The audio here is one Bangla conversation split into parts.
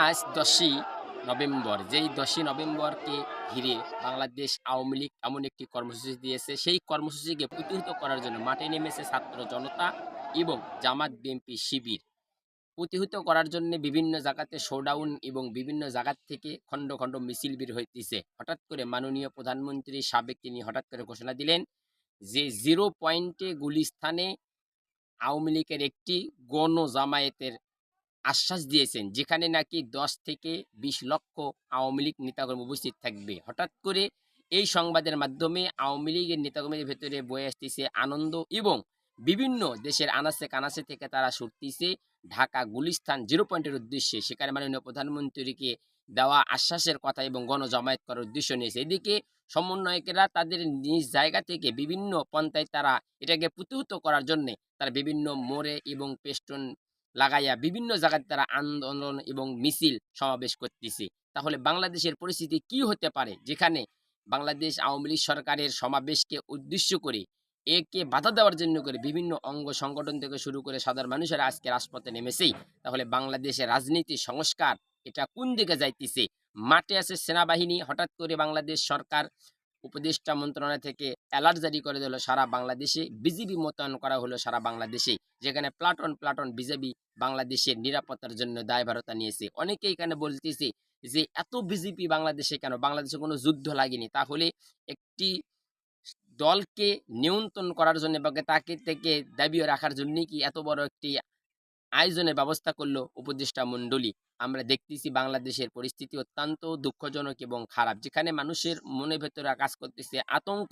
আজ দশই নভেম্বর। যেই দশই নভেম্বরকে ঘিরে বাংলাদেশ আওয়ামী লীগ এমন একটি কর্মসূচি দিয়েছে, সেই কর্মসূচিকে প্রতিহত করার জন্য মাঠে নেমেছে ছাত্র জনতা এবং জামাত বিএনপি শিবির। প্রতিহত করার জন্য বিভিন্ন জায়গাতে শোডাউন এবং বিভিন্ন জায়গা থেকে খণ্ড খণ্ড মিছিল বের হইতেছে। হঠাৎ করে মাননীয় প্রধানমন্ত্রী সাবেক তিনি হঠাৎ করে ঘোষণা দিলেন যে জিরো পয়েন্টে গুলিস্থানে আওয়ামী লীগের একটি গণ জামায়াতের আশ্বাস দিয়েছেন, যেখানে নাকি দশ থেকে বিশ লক্ষ আওয়ামী লীগ নেতাকর্মী উপস্থিত থাকবে। হঠাৎ করে এই সংবাদের মাধ্যমে আওয়ামী লীগের নেতাকর্মীদের ভেতরে বয়ে আসতেছে আনন্দ এবং বিভিন্ন দেশের আনাচে কানাচে থেকে তারা ছুটতেছে ঢাকা গুলিস্তান জিরো পয়েন্টের উদ্দেশ্যে। সেখানে মাননীয় প্রধানমন্ত্রীকে দেওয়া আশ্বাসের কথা এবং গণজমায়েত করার উদ্দেশ্য নিয়েছে। এদিকে সমন্বয়কেরা তাদের নিজ জায়গা থেকে বিভিন্ন পন্থায় তারা এটাকে প্রতিহত করার জন্য তারা বিভিন্ন মোড়ে এবং পেস্টন লাগাইয়া বিভিন্ন জায়গায় তারা আন্দোলন এবং মিছিল সমাবেশ করতেছে। তাহলে বাংলাদেশের পরিস্থিতি কি হতে পারে? যেখানে বাংলাদেশ আওয়ামী লীগ সরকারের সমাবেশকে উদ্দেশ্য করে একে বাধা দেওয়ার জন্য করে বিভিন্ন অঙ্গ সংগঠন থেকে শুরু করে সাধারণ মানুষেরা আজকে রাজপথে নেমেছেই। তাহলে বাংলাদেশের রাজনীতি সংস্কার এটা কোন দিকে যাইতেছে? মাঠে আছে সেনাবাহিনী, হঠাৎ করে বাংলাদেশ সরকার উপদেষ্টা মন্ত্রণালয় থেকে অ্যালার্ট জারি করে দিল সারা বাংলাদেশে। বিজিবি মোতায়েন করা হলো সারা বাংলাদেশে যেখানে প্লাটন প্লাটন বিজেপি বাংলাদেশের নিরাপত্তার জন্য দায়ভারতা নিয়েছে। অনেকে এখানে বলতেছে যে, এত বিজেপি বাংলাদেশে কেন? বাংলাদেশে কোনো যুদ্ধ লাগেনি। তাহলে একটি দলকে নিয়ন্ত্রণ করার জন্য বা তাকে থেকে দাবিও রাখার জন্য কি এত বড় একটি আয়োজনের ব্যবস্থা করল উপদেষ্টা মণ্ডলী। আমরা দেখতেছি বাংলাদেশের পরিস্থিতি অত্যন্ত দুঃখজনক এবং খারাপ। যেখানে মানুষের মনে ভেতরে কাজ করতেছে আতঙ্ক।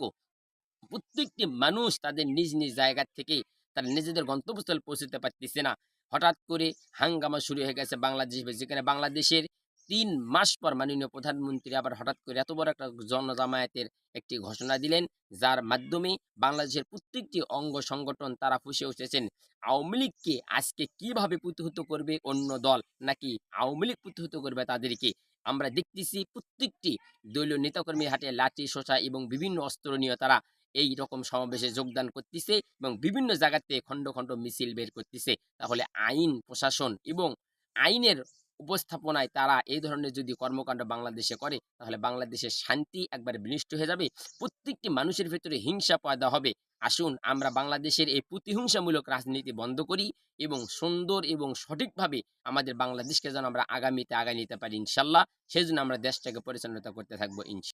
প্রত্যেকটি মানুষ তাদের নিজ নিজ জায়গা থেকে তারা নিজেদের গন্তব্যস্থল পৌঁছতে পারতেছে না। হঠাৎ করে হাঙ্গামা শুরু হয়ে গেছে বাংলাদেশ যেখানে বাংলাদেশের তিন মাস পর মাননীয় প্রধানমন্ত্রী আবার হঠাৎ করে এত বড় একটা জনজামায়াতের একটি ঘোষণা দিলেন, যার মাধ্যমে বাংলাদেশের প্রত্যেকটি অঙ্গ সংগঠন তারা ফুসে উঠেছেন। আওয়ামী লীগকে আজকে কীভাবে প্রতিহত করবে অন্য দল, নাকি আওয়ামী লীগ প্রতিহত করবে তাদেরকে? আমরা দেখতেছি প্রত্যেকটি দলীয় নেতাকর্মীর হাতে লাঠি শোষা এবং বিভিন্ন অস্ত্র নিয়ে তারা এই রকম সমাবেশে যোগদান করতেছে এবং বিভিন্ন জায়গাতে খণ্ড খণ্ড মিছিল বের করতেছে। তাহলে আইন, প্রশাসন এবং আইনের উপস্থাপনায় তারা এই ধরনের যদি কর্মকাণ্ড বাংলাদেশে করে, তাহলে বাংলাদেশের শান্তি একবার বিনষ্ট হয়ে যাবে। প্রত্যেকটি মানুষের ভেতরে হিংসা পয়দা হবে। আসুন, আমরা বাংলাদেশের এই প্রতিহিংসামূলক রাজনীতি বন্ধ করি এবং সুন্দর এবং সঠিকভাবে আমাদের বাংলাদেশকে যেন আমরা আগামীতে আগায় নিতে পারি ইনশাল্লাহ। সেই জন্য আমরা দেশটাকে পরিচালনা করতে থাকব ইনশাল্লাহ